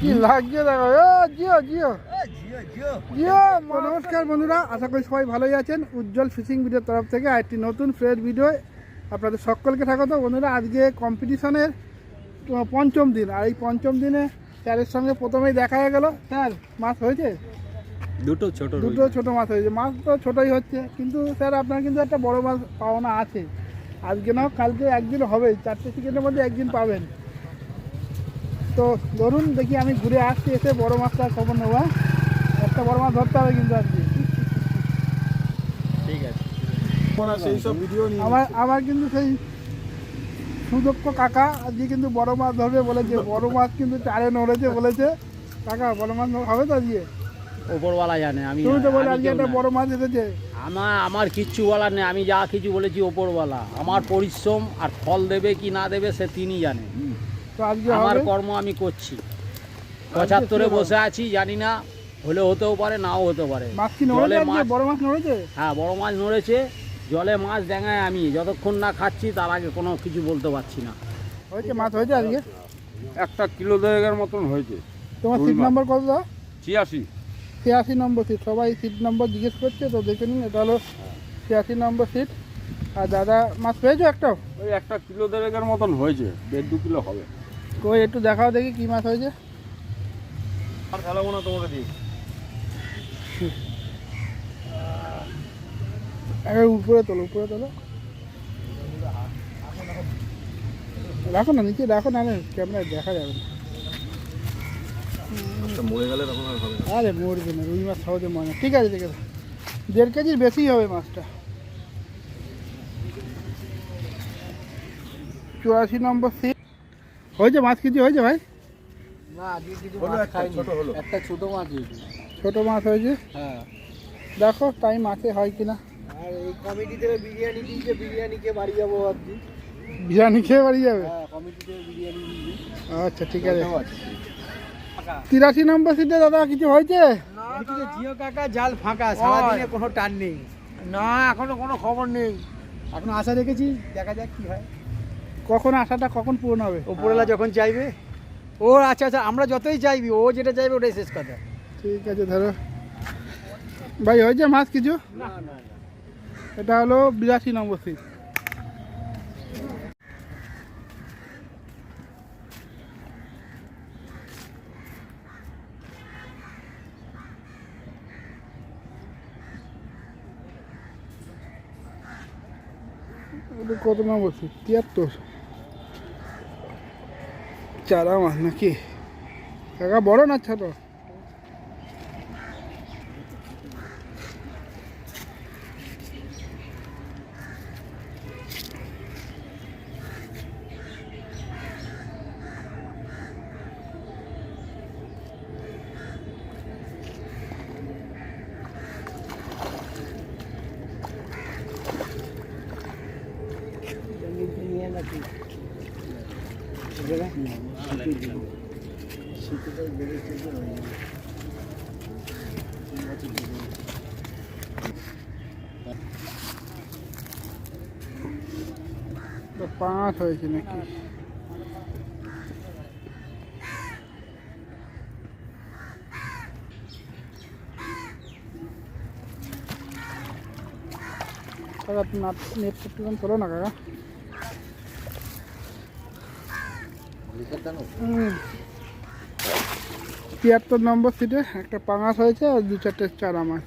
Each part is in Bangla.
কি লাগছে দেখো? ও জিও জিও। জিও নমস্কার বন্ধুরা আশা করি সবাই ভালোই আছেন। উজ্জ্বল ফিশিং ভিডিওর তরফ থেকে আরেকটি নতুন ফ্রেশ ভিডিও আপনাদের সকলকে স্বাগত। বন্ধুরা আজকে কম্পিটিশনের পঞ্চম দিন। আর এই পঞ্চম দিনে স্যারের সঙ্গে প্রথমেই দেখা হয়ে গেল। স্যার মাছ হয়েছে? দুটো ছোট দুটো ছোট মাছ হয়েছে। মাছ তো ছোটই হচ্ছে। কিন্তু স্যার আপনার কিন্তু একটা বড় মাছ পাওনা আছে। আজকে নাও কালকে একদিন হবে। চারটে চিকেনের মধ্যে একদিন পাবেন। তো ধরুন দেখি আমি ঘুরে আসছি এসে বড় মাছটা খবর নেব হ্যাঁ? একটা বড় মাছ ধরতে হবে কিন্তু আজকে। ঠিক আছে। নিয়ে আমার আমার কিন্তু সেই সুদক্ষ কাকা আজকে কিন্তু বড় মাছ ধরবে বলেছে বড় মাছ কিন্তু চারে নড়েছে বলেছে। কাকা বড় মাছ হবে তো আজকে? ওপরওয়ালা জানে আমি তুমি তো বলে আজকে একটা বড় মাছ এসেছে। আমার আমার কিচ্ছু বলার নেই আমি যা কিছু বলেছি ওপরওয়ালা। আমার পরিশ্রম আর ফল দেবে কি না দেবে সে তিনি জানে। তো আজকে আমার কর্ম আমি করছি। পঁচাত্তরে বসে আছি জানি না হলে হতেও পারে নাও হতে পারে। মাছ জলে মাছ বড় মাছ নড়েছে? হ্যাঁ বড় মাছ নড়েছে জলে মাছ দেখায় আমি যতক্ষণ না খাচ্ছি তার আগে কোনো কিছু বলতে পারছি না। হয়েছে মাছ হয়েছে আজকে? একটা কিলো দেড়েকের মতন হয়েছে। তোমার সিট। নম্বর কত? দাও ছিয়াশি। ছিয়াশি নম্বর সিট সবাই সিট নম্বর জিজ্ঞেস করছে তো দেখে নিন এটা হলো ছিয়াশি নম্বর সিট আর দাদা মাছ পেয়েছ একটাও? ওই একটা কিলো দেড়েকের মতন হয়েছে দেড় দু কিলো হবে। কই একটু দেখাও দেখি কি মাছ হয়েছে। আর খেলাবো না তোমাকে দিয়ে। আগে উপরে তোলো উপরে তোলো। রাখো না নিচে রাখো না ক্যামেরায় দেখা যাবে না। মরে গেলে তখন আর হবে আরে মরবে না রুই মাছ সহজে মনে ঠিক আছে ঠিক আছে। দেড় কেজির বেশি হবে মাছটা। চুরাশি নম্বর সিট হয়েছে মাছ কিছু হয়েছে ভাই? না আজকে হলো একটা, ছোট মাছ হয়েছে। হ্যাঁ। দেখো টাইম আছে হয় কিনা। বিরিয়ানি খেয়ে বাড়ি যাবে হ্যাঁ আচ্ছা ঠিক আছে। তিরাশি নম্বর সিটে দাদা কিছু হয়েছে? জিও কাকা জাল ফাঁকা সারাদিনে কোনো টান নেই। না এখনও কোনো খবর নেই। এখন আশা রেখেছি দেখা যাক কি হয়। কখন আসাটা কখন পূরণ হবে? ওপরওয়ালা যখন চাইবে? ও আচ্ছা আচ্ছা আমরা যতই চাইবি ও যেটা চাইবে ওটাই শেষ কথা। ঠিক আছে ধরো। ভাই হয়েছে মাছ কিছু? এটা হলো বিরাশি নম্বর সিট কত নম্বর সিট তিয়াত্তর। চারা মাছ নাকি? কাকা বড় না ছোট। তো পাঁচ হয়েছে নাকি কাকা নাট নেট একটুখানি তোলো না কাকা হুম। তিয়াত্তর নম্বর সিটে একটা পাঙাশ হয়েছে আর দু চারটে চারা মাছ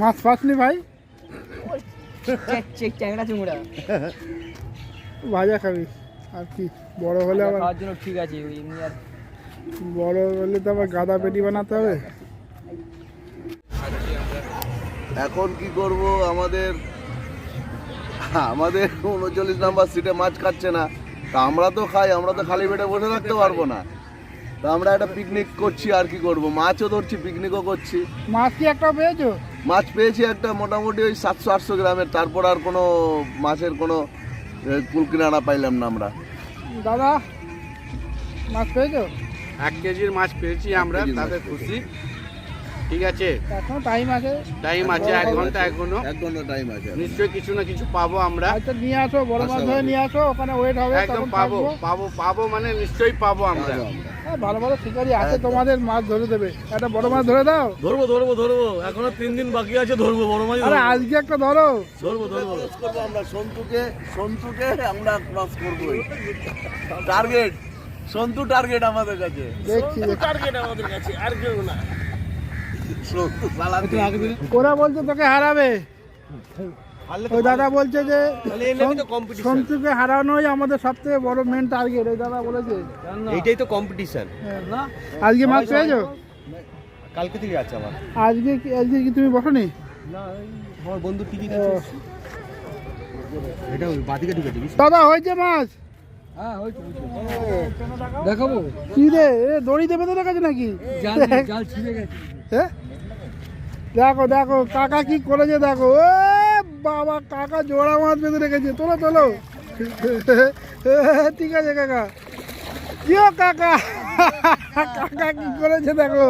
মাছ পাসনি ভাই? ভাজা খাবি। আর কি, বড় হলে আবার ঠিক আছে বড় হলে তো আবার গাদা পেটি বানাতে হবে। এখন কি করব? আমাদের আমাদের উনচল্লিশ নাম্বার সিটে মাছ খাচ্ছে না। তা আমরা তো খাই আমরা তো খালি পেটে বসে থাকতে পারব না। তা আমরা একটা পিকনিক করছি আর কি করব? মাছও ধরছি পিকনিকও করছি। মাছ কি একটা পেয়েছ? মাছ পেয়েছি একটা মোটামুটি ওই সাতশো আটশো গ্রামের তারপর আর কোনো মাছের কোনো এ, কুল পাইলাম না আমরা। দাদা মাছ পেয়েছ? এক কেজির মাছ পেয়েছি আমরা তাতে খুশি। ঠিক আছে? এখনও টাইম আছে। টাইম আছে এক ঘণ্টা এখনও। এক ঘণ্টা টাইম আছে নিশ্চয়ই কিছু না কিছু পাবো আমরা। আচ্ছা নিয়ে আসো বড় মাছ ধরে নিয়ে আসো ওখানে ওয়েট হবে একদম পাবো পাবো পাবো মানে নিশ্চয়ই পাবো আমরা। হ্যাঁ, ভালো ভালো শিকারি আছে তোমাদের মাছ ধরে দেবে। একটা বড় মাছ ধরে দাও। ধরবো ধরবো ধরবো। এখনও তিন দিন বাকি আছে ধরবো বড় মাছ আরে আজকে একটা ধরো। ধরবো ধরবো। ক্রস করব আমরা সন্তুকে সন্তুকে আমরা ক্রস করবোই। টার্গেট সন্তু টার্গেট আমাদের কাছে। দেখছি। টার্গেট আমাদের কাছে আর কেউ না। ওরা বলছে তোকে হারাবে। ওই দাদা বলছে যে সন্তুকে হারানোই আমাদের সব থেকে বড় মেন টার্গেট ওই দাদা বলেছে। এইটাই তো কম্পিটিশন হ্যাঁ। আজকে মাছ পেয়েছ? কালকে থেকে আছে আমার। আজকে কি আজকে কি তুমি বসনি? না আমার বন্ধু টিকিট ও, এটা ওই বাদিকে ঢুকে দিবি। দাদা হয়েছে মাছ? দেখাবো? কি রে? এ দড়ি দেবে তো দেখাচ্ছে নাকি? জাল ছিঁড়ে গেছে। হ্যাঁ? দেখো দেখো কাকা কি করেছে দেখো। ও বাবা কাকা জোড়া মাছ বেঁধে রেখেছে। তোলো তোলো। ঠিক আছে কাকা। কিও কাকা। কাকা কি করেছে দেখো?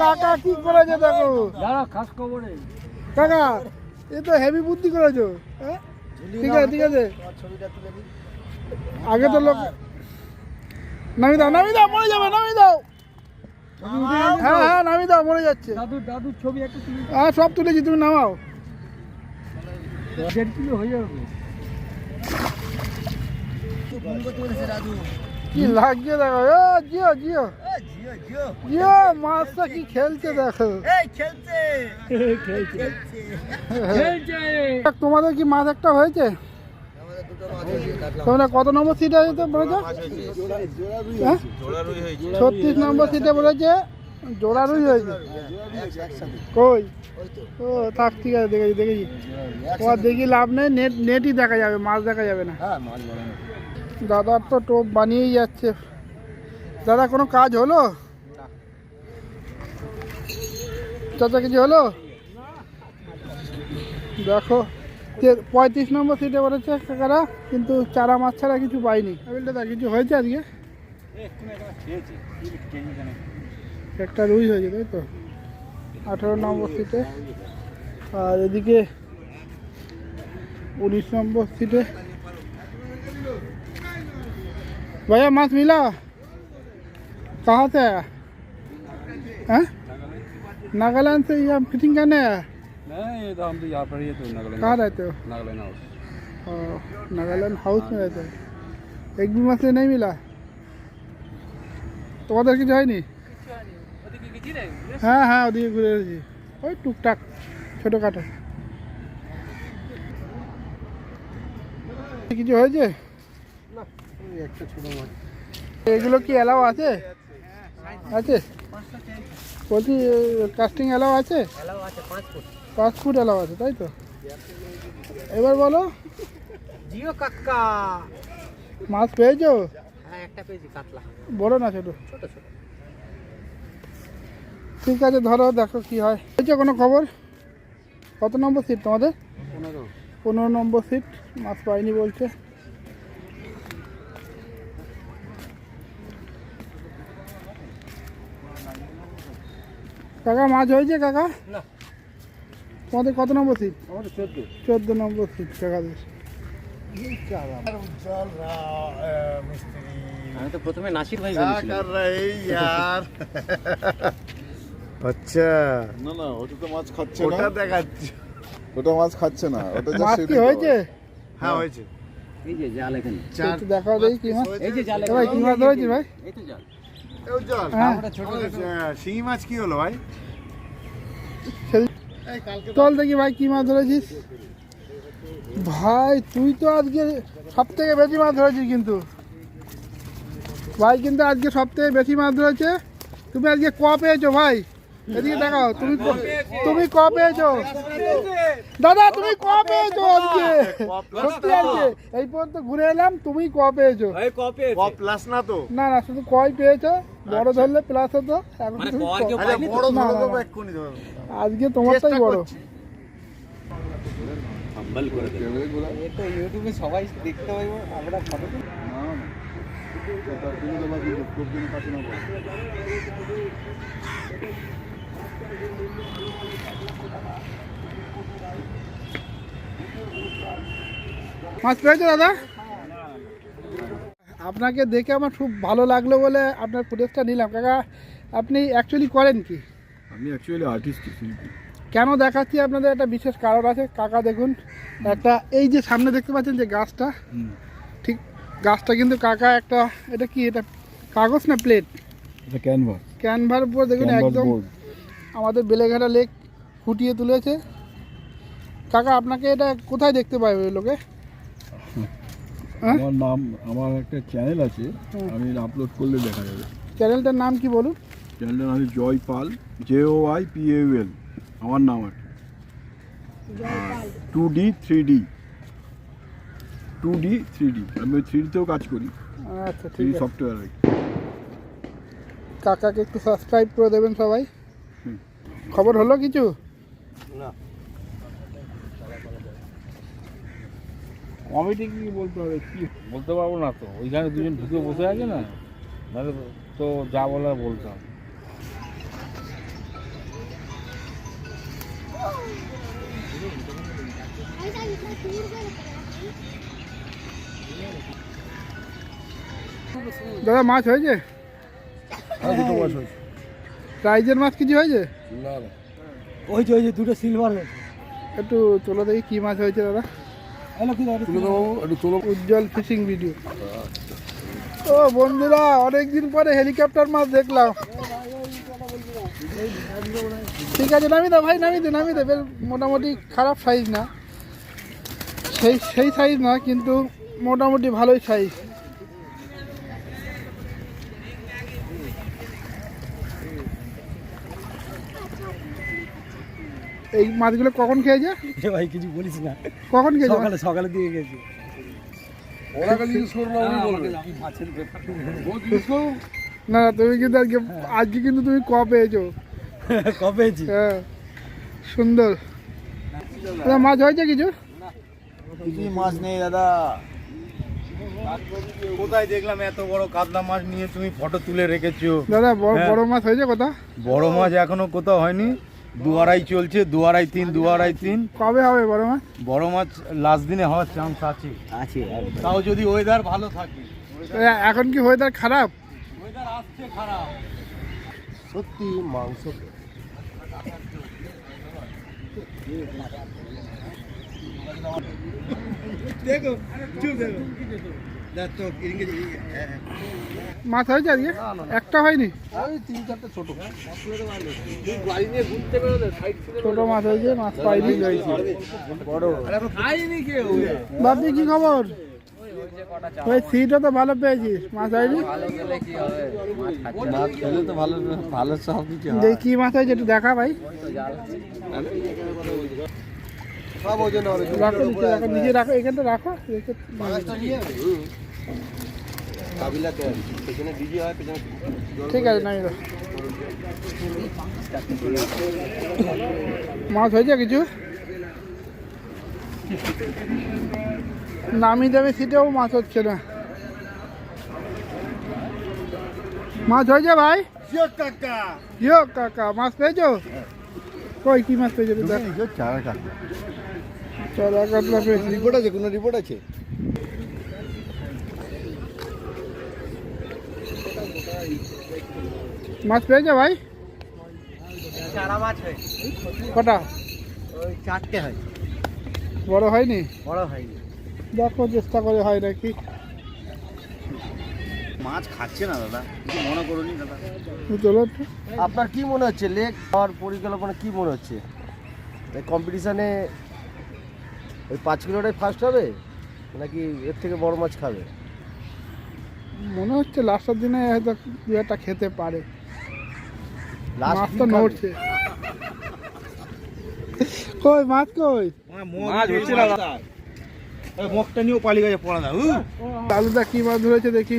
কাকা কি করেছে দেখো? দাঁড়া খাস খবরে। কাকা এ তো হেভি বুদ্ধি করেছ হ্যাঁ? ঠিক আছে ঠিক আছে। আগে তো লোক নামি দাও নামি দাও মরে যাবে নামি দাও। হ্যাঁ হ্যাঁ নামি দাও মরে যাচ্ছে। দাদু দাদুর ছবি একটা হ্যাঁ সব তুলেছি তুমি নামাও। দেড় কিলো হয়ে যাবে কি লাগছে দেখো ও জিও জিও। জিও মাছটা কি খেলছে দেখো। খেলছে। তোমাদের কি মাছ একটা হয়েছে? তোমরা কত নম্বর সিটে যেতে বলেছ? হ্যাঁ? ছত্রিশ নম্বর সিটে বলেছে জোড়া রুই হয়েছে। কই? ও থাক ঠিক আছে দেখেছি দেখেছি। তোমার দেখি লাভ নেই নেট নেটই দেখা যাবে মাছ দেখা যাবে না। দাদার তো টোপ বানিয়েই যাচ্ছে। দাদা কোনো কাজ হলো? চাচা কিছু হলো? দেখো। পঁয়ত্রিশ নম্বর সিটে বলেছে কাকারা কিন্তু চারা মাছ ছাড়া কিছু পাইনি দাদা কিছু হয়েছে আজকে একটা রুই হয়েছে তাই তো আঠেরো নম্বর সিটে আর এদিকে উনিশ নম্বর সিটে भैया माछ मिला कहाँ से आया हैं नागालैंड से यहाँ फिटिंग करने आया नहीं ये तो हम तो यहाँ पर ही है तो नागालैंड कहाँ रहते हो नागालैंड हाउस ओ, नागालैंड हाउस में रहते हो एक भी मछली नहीं मिला তোমাদের কিছু হয়নি হ্যাঁ হ্যাঁ ওদিকে ঘুরে এসেছি ওই টুকটাক ছোটোখাটো কিছু হয়েছে এগুলো কি অ্যালাও আছে আছে বলছি কাস্টিং অ্যালাও আছে পাঁচ ফুট অ্যালাও আছে তাই তো? এবার বলো। জিও কাকা মাছ পেয়েছ? হ্যাঁ একটা পেয়েছি কাতলা। বড় না ছোট? ছোট ছোট। ঠিক আছে ধরো দেখো কি হয়। হয়েছে কোনো খবর? কত নম্বর সিট তোমাদের? পনেরো। নম্বর সিট মাছ পাইনি বলছে। কাকা মাছ হয়েছে কাকা? তোমাদের কত নম্বর সিট আমাদের চোদ্দ। চোদ্দ নম্বর সিট কাকাদের আমি তো প্রথমে নাসির ভাই আচ্ছা। না না ওটা তো মাছ খাচ্ছে ওটা দেখাচ্ছি। ওটা মাছ খাচ্ছে না ওটা মাছ কি হয়েছে? হ্যাঁ হয়েছে। এই যে জাল এখানে। একটু দেখাও দেখি কি মাছ এই যে জাল ভাই কি মাছ ধরেছিস ভাই? এই তো জাল। হ্যাঁ। শিঙি মাছ কি হলো ভাই? চল দেখি ভাই, কি মাছ ধরেছিস? ভাই, তুই তো আজকে সব থেকে বেশি মাছ ধরেছিস কিন্তু। ভাই, কিন্তু আজকে সব থেকে বেশি মাছ ধরেছে। তুমি আজকে ক পেয়েছ ভাই? এদিকে দেখাও তুমি ক- তুমি ক পেয়েছ? দাদা তুমি ক পেয়েছ আজকে? সত্যি আজকে। এই পর্যন্ত ঘুরে এলাম তুমি ক পেয়েছ? প্লাস না তো? না না শুধু কয় পেয়েছ? বড় ধরলে প্লাস হতো। এখন তুমি ক- আরে বড় না, ধরে না, দেবো না। এক্ষুনি ধরো। আজকে তোমারটাই বড়। ইউটিউবে সবাই দেখতে পাইবো আমরা মাছ পেয়েছ দাদা? আপনাকে দেখে আমার খুব ভালো লাগল বলে আপনার ফুটেজটা নিলাম। কাকা আপনি অ্যাকচুয়ালি করেন কি? আমি অ্যাকচুয়ালি আর্টিস্ট শিল্পী। কেন দেখাচ্ছি আপনাদের একটা বিশেষ কারণ আছে? কাকা দেখুন একটা এই যে সামনে দেখতে পাচ্ছেন যে গাছটা ঠিক গাছটা কিন্তু কাকা একটা এটা কি এটা কাগজ না প্লেট এটা ক্যানভাস ক্যানভার উপর দেখুন একদম আমাদের বেলেঘাটা লেক ফুটিয়ে তুলেছে। কাকা আপনাকে এটা কোথায় দেখতে পাবে ওই লোকে? হ্যাঁ? আমার নাম আমার একটা চ্যানেল আছে আমি আপলোড করলে দেখা যাবে। চ্যানেলটার নাম কি বলুন? চ্যানেলটার নাম Joy Pal J O I P L আমার নাম আর two D three D two D three D আমি থ্রি ডিতেও কাজ করি। আচ্ছা থ্রি সফটওয়্যার আর কি। কাকাকে একটু সাবস্ক্রাইব করে দেবেন সবাই। খবর হলো কিছু? কমিটি কি বলতে হবে? কি? বলতে পারব না তো। ওইখানে দুজন ঢুকে বসে আছে না? নাহলে তো যা বলার বলতাম দাদা মাছ হয়েছে? দুটো মাস হয়েছে। প্রাইজের মাছ কিছু হয়েছে? না না। ওই যে ওই যে দুটো সিলভার একটু চলো দেখি কি মাছ হয়েছে দাদা। তুলে দেবো একটু তোলো। উজ্জ্বল ফিশিং ভিডিও ও বন্ধুরা অনেকদিন পরে হেলিকপ্টার মাছ দেখলাম। ঠিক আছে নামি দে ভাই নামি দে নামি দে। মোটামুটি খারাপ সাইজ না। সেই সেই সাইজ না কিন্তু মোটামুটি ভালোই সাইজ এই মাছগুলো কখন খেয়েছে? ভাই কিছু বলিস না। কখন খেয়েছে? সকালে সকালে দিয়ে গেছি। করব না তুমি কিন্তু আজকে আজকে কিন্তু তুমি ক পেয়েছ? কবে পেয়েছি? হ্যাঁ সুন্দর। দাদা মাছ হয়েছে কিছু? কিছুই মাছ নেই দাদা। কোথায় দেখলাম এত বড় কাতলা মাছ নিয়ে তুমি ফটো তুলে রেখেছো? দাদা বড় হ্যাঁ। বড় মাছ হয়েছে কথা বড় মাছ এখনও কোথাও হয়নি। দুয়ারাই চলছে দুয়ারাই তিন দুয়ারাই তিন। কবে হবে বড় মাছ? বড় মাছ লাস্ট দিনে হওয়ার চান্স আছে। আছে তাও যদি ওয়েদার ভালো থাকে। এখন কি ওয়েদার খারাপ? ওয়েদার আসছে খারাপ। সত্যি মাংস মাছ হয়েছে আজকে? একটা হয়নি? ছোট। মাছ হয়েছে মাছ পাইনি। বাপি কি খবর? ওই সিটও তো ভালো পেয়েছিস মাছ হয়নি? কি মাছ হয়েছে একটু দেখা ভাই। রাখো নিচে রাখো। এখানটা রাখো। হয় ঠিক আছে দাও। মাছ হয়েছে কিছু? নামি দামি সিটেও মাছ হচ্ছে না। মাছ হয়েছে ভাই? জিও কাকা। মাছ পেয়েছ? কই কি মাছ পেয়েছ? চল এক কাতলা পেয়েছি। রিপোর্ট আছে কোনো রিপোর্ট আছে? মাছ পেয়েছ ভাই। চারা মাছ হয়। কটা? ওই চারটে হয়। বড় হয়নি? বড় হয়নি। দেখো চেষ্টা করে হয় নাকি। মাছ খাচ্ছে না দাদা কিছু মনে করুনি দাদা। চলো আপনার কি মনে হচ্ছে লেক খাওয়ার পরিকল্পনা কি মনে হচ্ছে? এই কম্পিটিশানে ওই পাঁচ কিলোটাই ফার্স্ট হবে নাকি এর থেকে বড় মাছ খাবে? মনে হচ্ছে লাস্টের দিনে হয়তো দু একটা খেতে পারে। মাছ তো নড়ছে। কই মাছ কই? মাছ হচ্ছে না। মুখটা নিয়েও পালিয়ে গেছে পড়া না দাদুদা কি মাছ ধরেছে দেখি।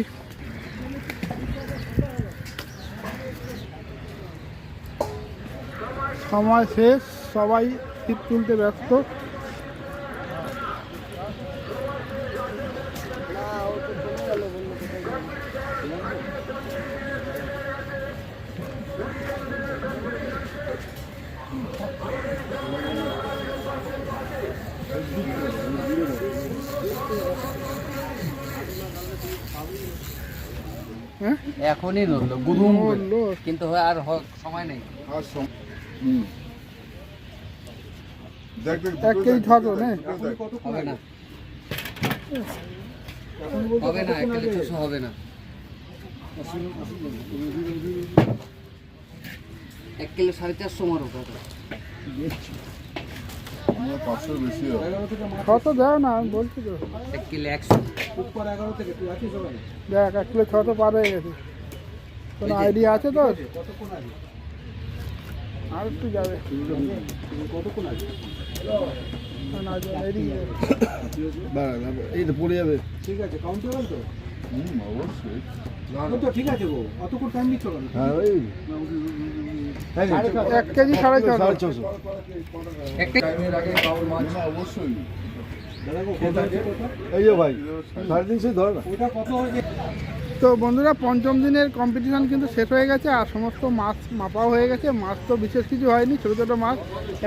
সময় শেষ সবাই ছিপ তুলতে ব্যস্ত। এখনই নড়লো গুদুম। কিন্তু আর সময় নেই। না? হবে না। হবে না হবে না। এক কিলো সাড়ে চারশো মারো কত? ছশো দাও না আমি বলছি তো। এক কিলো একশো। দেখ এক কিলো ছশো পার হয়ে গেছে। কোনো আইডিয়া আছে তোর? আর একটু যাবে। না, না, এদিকে যাবে। এই তো পড়ে যাবে। হুম অবশ্যই। হ্যাঁ ওই। এক কেজি সাড়ে ছশো অবশ্যই। এই যে ভাই সাড়ে তিনশো ধর না। তো বন্ধুরা পঞ্চম দিনের কম্পিটিশান কিন্তু শেষ হয়ে গেছে আর সমস্ত মাছ মাপাও হয়ে গেছে। মাছ তো বিশেষ কিছু হয়নি ছোটো ছোটো মাছ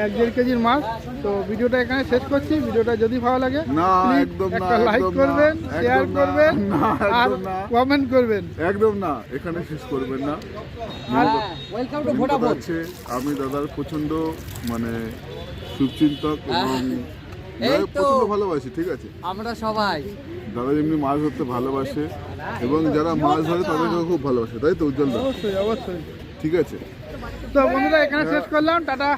এক দেড় কেজির মাছ। তো ভিডিওটা এখানে শেষ করছি। ভিডিওটা যদি ভালো লাগে না, please একদম না, একটা লাইক একদম না, করবেন শেয়ার একদম না, করবেন না, আর একদম না। কমেন্ট করবেন। একদম না এখানে শেষ করবেন না। ওয়েলকাম টু কথা হচ্ছে আমি দাদার প্রচণ্ড মানে শুভচিন্তক এবং এই তো। প্রচণ্ড ভালোবাসি ঠিক আছে? আমরা সবাই। দাদা যেমনি মাছ ধরতে ভালোবাসে এবং যারা মাছ ধরে তাদেরকেও খুব ভালোবাসে তাই তো উজ্জ্বল অবশ্যই অবশ্যই। ঠিক আছে। তো বন্ধুরা এখানে শেষ করলাম টাটা।